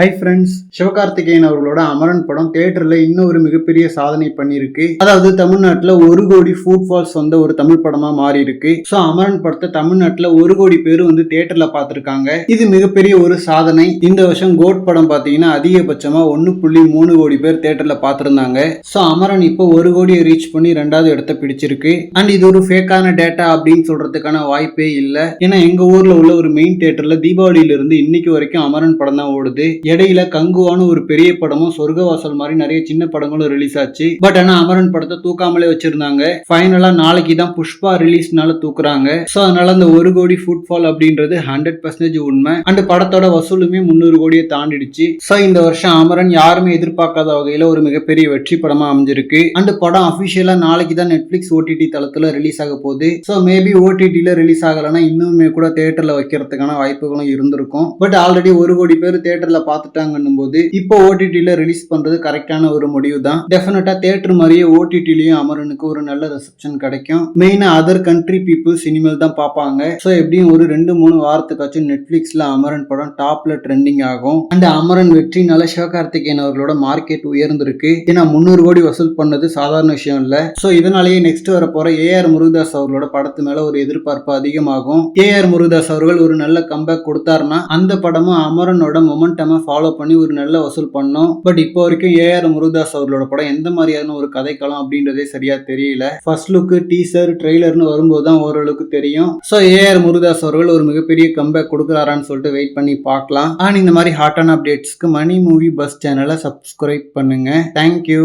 Hi friends Sivakarthikeyan அவர்களோட அமரன் படம் தேட்டரில் இன்னும் ஒரு மிகப்பெரிய சாதனை பண்ணியிருக்கு. அதாவது தமிழ்நாட்டில் ஒரு கோடி ஃபுட் ஃபால்ஸ் வந்த ஒரு தமிழ் படமாக மாறி இருக்கு ஸோ அமரன் படத்தை தமிழ்நாட்டில் ஒரு கோடி பேர் வந்து தேட்டரில் பார்த்துருக்காங்க. இது மிகப்பெரிய ஒரு சாதனை. இந்த வருஷம் கோட் படம் பார்த்தீங்கன்னா அதிகபட்சமாக ஒன்று புள்ளி மூணு கோடி பேர் தேட்டரில் பார்த்துருந்தாங்க. ஸோ அமரன் இப்போ ஒரு கோடியை ரீச் பண்ணி ரெண்டாவது இடத்த பிடிச்சிருக்கு. அண்ட் இது ஒரு ஃபேக்கான டேட்டா அப்படின்னு சொல்றதுக்கான வாய்ப்பே இல்லை. ஏன்னா எங்கள் ஊரில் உள்ள ஒரு மெயின் தேட்டரில் தீபாவளியிலிருந்து இன்னைக்கு வரைக்கும் அமரன் படம் தான் ஓடுது. இடையில கங்குவான்னு ஒரு பெரிய படமும் சொர்க்கவாசல் மாதிரி நிறைய சின்ன படங்களும் ரிலீஸ் ஆச்சு. பட் ஆனா அமரன் படத்தை தூக்காமலே வச்சிருந்தாங்க. ஃபைனலா நாளைக்கு தான் புஷ்பா ரிலீஸ்னால தூக்குறாங்க. சோ அதனால அந்த ஒரு கோடி ஃபுட்ஃபால் அப்படின்றது ஹண்ட்ரட் பர்சன்டேஜ் உண்மை. அண்ட் படத்தோட வசூலுமே முந்நூறு கோடியை தாண்டிடுச்சு. சோ இந்த வருஷம் அமரன் யாருமே எதிர்பார்க்காத வகையில ஒரு மிகப்பெரிய வெற்றி படமா அமைஞ்சிருக்கு. அண்ட் படம் அபிஷியலா நாளைக்கு தான் நெட்ஃபிளிக்ஸ் ஓடிடி தளத்துல ரிலீஸ் ஆக போகுது. சோ மேபி ஓடிடியில ரிலீஸ் ஆகலைன்னா இன்னுமே கூட தேட்டர்ல வைக்கிறதுக்கான வாய்ப்புகளும் இருந்திருக்கும். பட் ஆல்ரெடி ஒரு கோடி பேர் தேட்டர்ல பார்த்துட்டாங்கன்னும் போது இப்போ ஓடிடியில் ரிலீஸ் பண்றது கரெக்டான ஒரு முடிவு தான் டெஃபினட்டா தியேட்டர் மாதிரியே ஓடிடிலையும் அமரனுக்கு ஒரு நல்ல ரிசப்ஷன் கிடைக்கும். மெயினா அதர் கண்ட்ரி பீப்புள்ஸ் இனிமேல் தான் பார்ப்பாங்க. ஸோ எப்படியும் ஒரு ரெண்டு மூணு வாரத்துக்காச்சும் நெட்ஃபிளிக்ஸ்ல அமரன் படம் டாப்ல ட்ரெண்டிங் ஆகும். அண்ட் அமரன் வெற்றினால சிவகார்த்திகேயன் அவர்களோட மார்க்கெட் உயர்ந்திருக்கு. ஏன்னா முந்நூறு கோடி வசூல் பண்ணது சாதாரண விஷயம் இல்ல. ஸோ இதனாலேயே நெக்ஸ்ட் வர போகிற ஏஆர் முருகதாஸ் அவர்களோட படத்து மேல ஒரு எதிர்பார்ப்பு அதிகமாகும். ஏஆர் முருகதாஸ் அவர்கள் ஒரு நல்ல கம்பேக் கொடுத்தாருன்னா அந்த படமும் அமரனோட ஃபாலோ பண்ணி ஒரு நல்ல வசூல் பண்ணோம். பட் இப்போ வரைக்கும் ஏஆர் முருகதாஸ் அவர்களோட படம் எந்த மாதிரியான ஒரு கதைக்களம் அப்படின்றதே சரியா தெரியல. ஃபர்ஸ்ட் லுக்கு டீசர் ட்ரெய்லர்னு வரும்போது தான் ஓரளவுக்கு தெரியும். ஸோ ஏஆர் முருகதாஸ் அவர்கள் ஒரு மிகப்பெரிய கம்பேக் கொடுக்குறாரான்னு சொல்லிட்டு வெயிட் பண்ணி பார்க்கலாம். அண்ட் இந்த மாதிரி ஹாட்டான அப்டேட்ஸ்க்கு மணி மூவி பஸ் சேனலை சப்ஸ்கிரைப் பண்ணுங்க. Thank you